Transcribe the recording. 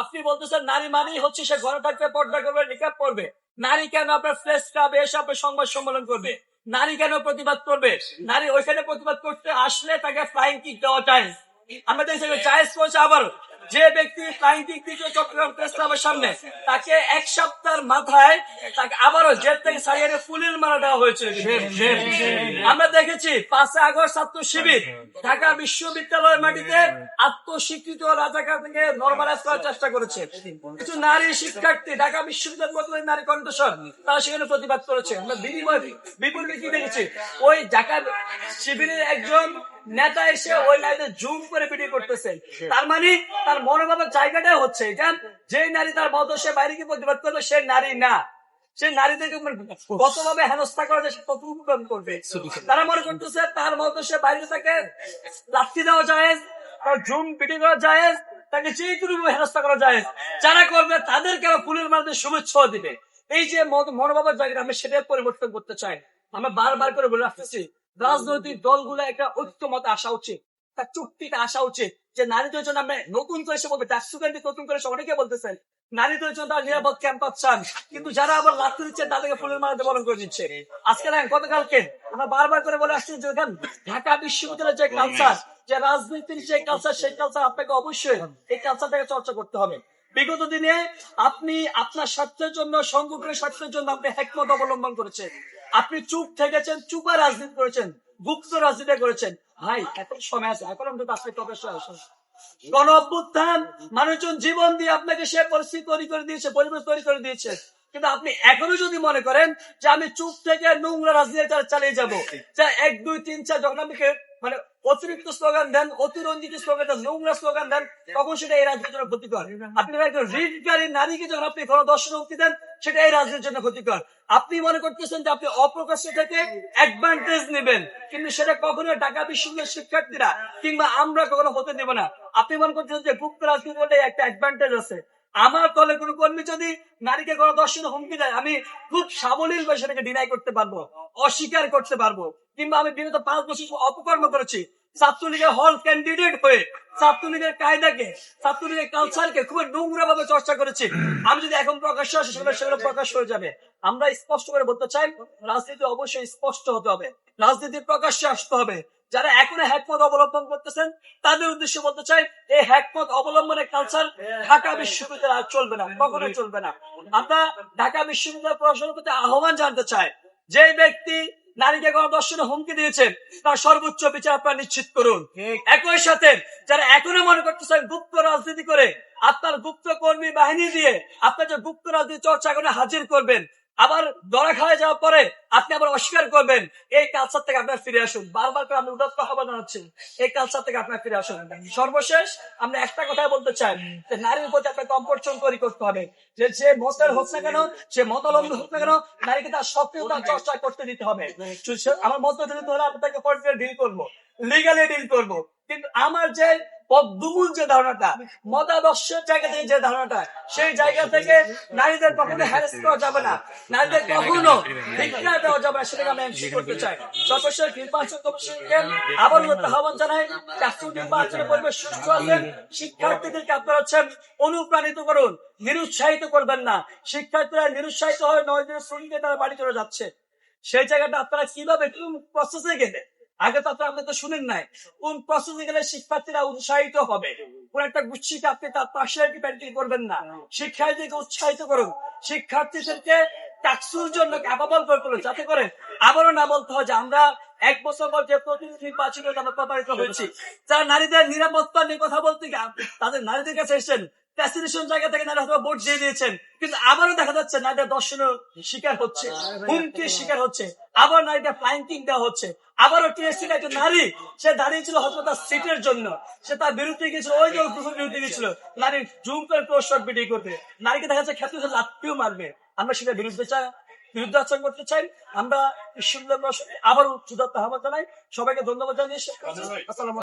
আপনি বলতেছেন নারী মানেই হচ্ছে সে ঘরে থাকবে, পর্দা করবে নিকাপ করবে নারী কেন আপনার ফ্রেশ ক্লাবে এসে আপনার সংবাদ সম্মেলন করবে? নারী কেন প্রতিবাদ করবে? নারী ওইখানে প্রতিবাদ করতে আসলে তাকে ফ্লাইং কিক দেওয়া টাইম দেখছি চাইজ করছে আবার যে ব্যক্তি ফ্লাইং কিক দিচ্ছে চট্টগ্রাম প্রেস ক্লাবের সামনে, তাকে এক সপ্তাহের মাথায় তাকে আবারও জেল থেকে এনে ফুলের মারা দেওয়া হয়েছে। আমরা দেখেছি পাঁচই আগস্ট ছাত্র শিবির ঢাকা বিশ্ববিদ্যালয়ের মাটিতে আত্মস্বীকৃত রাজাকার থেকে নর্মালাইজ করার চেষ্টা করেছে। কিছু নারী শিক্ষার্থী ঢাকা বিশ্ববিদ্যালয় নারী কণ্ঠস্বর তারা সেখানে প্রতিবাদ করেছে। আমরা বিনিময় বিপরীতে কি দেখেছি? ওই ঢাকা শিবিরের একজন নেতা এসে ওই নারীদের জুম করে ভিডিও করতেছে। তার মানে তার মনোভাবের জায়গাটাই হচ্ছে এটা। যে নারী তার মতো সে বাইরে গিয়ে প্রতিবাদ করবে, সে নারী না। সে নারীদেরকে কতভাবে হেনস্থা সে করবে। তারা মনে করতেছে তার সে বাইরে লাঠি দেওয়া যায় তার জুম ভিডিও করা যায় তাকে হেনস্থা করা যায় যারা করবে তাদেরকে ফুলের মাঝে শুভেচ্ছা দিবে। এই যে মনোভাবের জায়গাটা আমি সেটাই পরিবর্তন করতে চাই। আমরা বারবার করে বলে আসতেছি রাজনৈতিক দলগুলো একটা ঐক্যমত আসা উচিত, তার চুক্তিতে আসা উচিত। যে নারীদের জন্য আমরা নতুন করে সে বলবে ডাকসুকান্তি নতুন করে সে অনেকে বলতেছেন নারীদের জন্য তারা নিরাপদ ক্যাম্পাস চান কিন্তু যারা আবার লাঠি দিচ্ছে তাদেরকে ফুলের মালাতে বরণ করে দিচ্ছে। আজকে না গতকালকে আমরা বারবার করে বলে আসছি যে দেখেন, ঢাকা বিশ্ববিদ্যালয়ের যে কালচার যে রাজনীতির যে কালচার সেই কালচার আপনাকে অবশ্যই এই কালচারটাকে চর্চা করতে হবে। বিগত দিনে আপনি আপনার স্বার্থের জন্য সংগঠনের স্বার্থের জন্য আপনি হ্যাকমত অবলম্বন করেছেন। আপনি চুপ থেকেছেন চুপা রাজনীতি করেছেন গুপ্ত রাজনীতি করেছেন। ভাই সময় আছে, এখন গণ অভ্যুত্থান, মানুষজন জীবন দিয়ে আপনাকে সে পরিস্থিতি তৈরি করে দিয়েছে, পরিবেশ তৈরি করে দিয়েছে। কিন্তু আপনি এখনও যদি মনে করেন যে আমি চুপ থেকে নোংরা রাজনীতি চালিয়ে যাব এক, দুই, তিন, চার, যখন আপনি মানে অতিরিক্ত স্লোগান দেন, অতিরঞ্জিত স্লোগান দেন, নোংরা স্লোগান দেন, তখন সেটা এই রাজনীতির জন্য ক্ষতিকর। আপনি একজন রিডকারী নারীকে যখন আপনি কোনো দর্শন দেন, সেটা এই রাজনীতির জন্য ক্ষতিকর। আপনি মনে করতেছেন যে আপনি অপ্রকাশ্য থেকে অ্যাডভান্টেজ নেবেন, কিন্তু সেটা কখনো ঢাকা বিশ্ববিদ্যালয়ের শিক্ষার্থীরা কিংবা আমরা কখনো হতে দেব না। আপনি মনে করতেছেন যে গুপ্ত রাজনীতি বলে একটা অ্যাডভান্টেজ আছে। আমার দলে কোনো কর্মী যদি নারীকে কোনো দর্শন হুমকি দেয়, আমি খুব সাবলীল ভাবে সেটাকে ডিনাই করতে পারব, অস্বীকার করতে পারব, কিংবা আমি বিগত পাঁচ বছর অপকর্ম করেছি ছাত্রলীগের হল ক্যান্ডিডেট হয়ে, ছাত্রলীগের কায়দাকে, ছাত্রলীগের কালচারকে খুব নোংরা ভাবে চর্চা আমি যদি এখন প্রকাশ্য আসে, সেগুলো সেগুলো প্রকাশ হয়ে যাবে। আমরা স্পষ্ট করে বলতে চাই, রাজনীতি অবশ্যই স্পষ্ট হতে হবে। প্রকাশ্যে আসতে হবে। যারা এখনও হ্যাকমত অবলম্বন করতেছেন, তাদের উদ্দেশ্যে বলতে চাই, এই হ্যাকমত অবলম্বনের কালচার ঢাকা বিশ্ববিদ্যালয় চলবে না, কখনোই চলবে না। আমরা ঢাকা বিশ্ববিদ্যালয় প্রতি আহ্বান জানতে চাই যে ব্যক্তি নারীকে গণদর্শনে হুমকি দিয়েছেন তার সর্বোচ্চ বিচার আপনারা নিশ্চিত করুন। একই সাথে যারা এখনও মনে করতেছেন গুপ্ত রাজনীতি করে আপনার গুপ্ত কর্মী বাহিনী দিয়ে আপনার যে গুপ্ত রাজনীতি চর্চা করে হাজির করবেন আবার দরা খাওয়া যাওয়ার পরে আপনি আবার অস্বীকার করবেন এই কালচার থেকে আপনার ফিরে আসুন। বারবার করে আমি উদাত্ত আহ্বান জানাচ্ছি এই কালচার থেকে আপনার ফিরে আসুন। সর্বশেষ আমরা একটা কথাই বলতে চাই যে নারীর প্রতি আপনার কম্পোর্চন তৈরি করতে হবে। যে সে মতের হোক না কেন সে মতালম্বী হোক না কেন নারীকে তার সক্রিয়তা চর্চা করতে দিতে হবে। আমার মত দিতে হলে আমি তাকে ডিল করব লিগালি ডিল করব। কিন্তু আমার যে পদ্মমূল যে ধারণাটা, মতাদর্শের জায়গা থেকে যে ধারণাটা, সেই জায়গা থেকে নারীদের কখনো হ্যারেস করা যাবে না। নারীদের কখনো ভিক্ষা দেওয়া যাবে না, সেটাকে আমি এনশিওর করতে চাই। সর্বশেষ নির্বাচন কমিশনকে আবার আহ্বান জানাই। জাতীয় নির্বাচনের পরিবেশ সুস্থ আছেন শিক্ষার্থীদেরকে আপনারা হচ্ছেন অনুপ্রাণিত করুন, নিরুৎসাহিত করবেন না। শিক্ষার্থীরা নিরুৎসাহিত হয়ে নয় দিনের শ্রমিকে তারা বাড়ি চলে যাচ্ছে। সেই জায়গাটা আপনারা কীভাবে প্রসেসে গেলে আগে তো আপনি তো শুনেন নাই। কোন প্রসেসে গেলে শিক্ষার্থীরা উৎসাহিত হবে। কোন একটা গুচ্ছিকে আপনি তার পাশে প্যান্টিং করবেন না। শিক্ষার্থীকে উৎসাহিত করুন। শিক্ষার্থীদেরকে জন্য ক্যাপাবল করে তুলুন, যাতে করে আবারও না বলতে হয় যে আমরা এক বছর পর যে প্রতিনিধি প্রতারিত হয়েছি নারীদের নিরাপত্তা নিয়ে কথা বলতে তাদের নারীদের কাছে এসেছেন ফ্যাসিনেশন জায়গা থেকে নারী হয়তো ভোট দিয়ে দিয়েছেন, কিন্তু আবারও দেখা যাচ্ছে নারীদের দর্শনের শিকার হচ্ছে, হুমকির শিকার হচ্ছে, আবার নারীদের প্ল্যাঙ্কিং দেওয়া হচ্ছে। আবারও টিএসসির একজন নারী সে দাঁড়িয়েছিল হয়তো তার সিটের জন্য। সে তার বিরুদ্ধে গিয়েছিল ওই যে গ্রুপের বিরুদ্ধে গিয়েছিল। নারী জুম করে পোস্টার ভিডিও করতে নারীকে দেখা যাচ্ছে ক্ষেত্রে লাঠিও মারবে। আমরা সেটা বিরুদ্ধে চাই বিরুদ্ধে আচরণ করতে চাই। আমরা ঈশ্বর আবারও সুদাত্ত আহ্বান জানাই সবাইকে ধন্যবাদ জানিয়ে শেষ করছি। আসসালামু